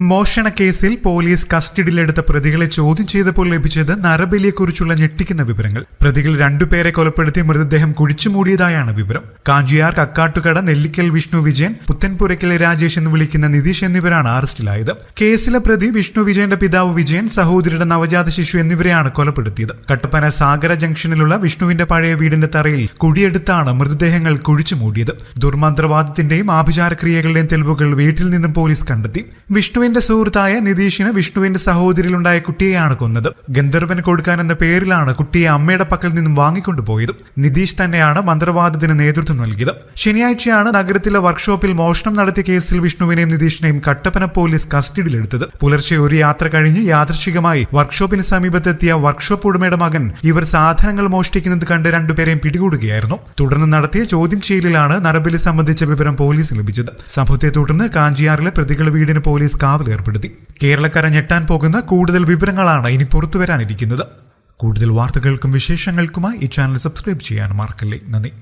മോഷണ കേസിൽ പോലീസ് കസ്റ്റഡിയിലെടുത്ത പ്രതികളെ ചോദ്യം ചെയ്തപ്പോൾ ലഭിച്ചത് നരബലിയെക്കുറിച്ചുള്ള ഞെട്ടിക്കുന്ന വിവരങ്ങൾ. പ്രതികൾ രണ്ടുപേരെ കൊലപ്പെടുത്തി മൃതദേഹം കുഴിച്ചുമൂടിയതായാണ് വിവരം. കാഞ്ചിയാർ കക്കാട്ടുകട നെല്ലിക്കൽ വിഷ്ണു വിജയൻ പുത്തൻപുരയ്ക്കലെ രാജേഷ് എന്ന് വിളിക്കുന്ന നിതീഷ് എന്നിവരാണ് അറസ്റ്റിലായത്. കേസിലെ പ്രതി വിഷ്ണു വിജയന്റെ പിതാവ് വിജയൻ സഹോദരിയുടെ നവജാത ശിശു എന്നിവരെയാണ് കൊലപ്പെടുത്തിയത്. കട്ടപ്പന സാഗര ജംഗ്ഷനിലുള്ള വിഷ്ണുവിന്റെ പഴയ വീടിന്റെ തറയിൽ കുടിയെടുത്താണ് മൃതദേഹങ്ങൾ കുഴിച്ചുമൂടിയത് ദുർമന്ത്രവാദത്തിന്റെയും ആഭിചാരക്രിയകളുടെയും തെളിവുകൾ വീട്ടിൽ നിന്നും പോലീസ് കണ്ടെത്തി. വിഷ്ണുവിന്റെ സുഹൃത്തായ നിതീഷിന് വിഷ്ണുവിന്റെ സഹോദരിയിലുണ്ടായ കുട്ടിയെയാണ് കൊന്നത്. ഗന്ധർവൻ കൊടുക്കാൻ എന്ന പേരിലാണ് കുട്ടിയെ അമ്മയുടെ പക്കൽ നിന്നും വാങ്ങിക്കൊണ്ടുപോയത്. നിതീഷ് തന്നെയാണ് മന്ത്രവാദത്തിന് നേതൃത്വം നൽകിയത്. ശനിയാഴ്ചയാണ് നഗരത്തിലെ വർക്ക്ഷോപ്പിൽ മോഷണം നടത്തിയ കേസിൽ വിഷ്ണുവിനെയും നിതീഷിനെയും കട്ടപ്പന പോലീസ് കസ്റ്റഡിയിലെടുത്തത്. പുലർച്ചെ ഒരു യാത്ര കഴിഞ്ഞ് യാദൃശികമായി വർക്ക്ഷോപ്പിന് സമീപത്തെത്തിയ വർക്ക്ഷോപ്പ് ഉടമയുടെ മകൻ ഇവർ സാധനങ്ങൾ മോഷ്ടിക്കുന്നത് കണ്ട് രണ്ടുപേരെയും പിടികൂടുകയായിരുന്നു. തുടർന്ന് നടത്തിയ ചോദ്യം ചെയ്യലിലാണ് നരബലി സംബന്ധിച്ച വിവരം പോലീസ് ലഭിച്ചത്. സംഭവത്തെ തുടർന്ന് കാഞ്ചിയാറിലെ പ്രതികളുടെ വീടിന് പോലീസ് കാവൽ ഏർപ്പെടുത്തി. കേരളക്കര ഞെട്ടാൻ പോകുന്ന കൂടുതൽ വിവരങ്ങളാണ് ഇനി പുറത്തുവരാനിരിക്കുന്നത്. കൂടുതൽ വാർത്തകൾക്കും വിശേഷങ്ങൾക്കുമായി ഈ ചാനൽ സബ്സ്ക്രൈബ് ചെയ്യാൻ മറക്കല്ലേ. നന്ദി.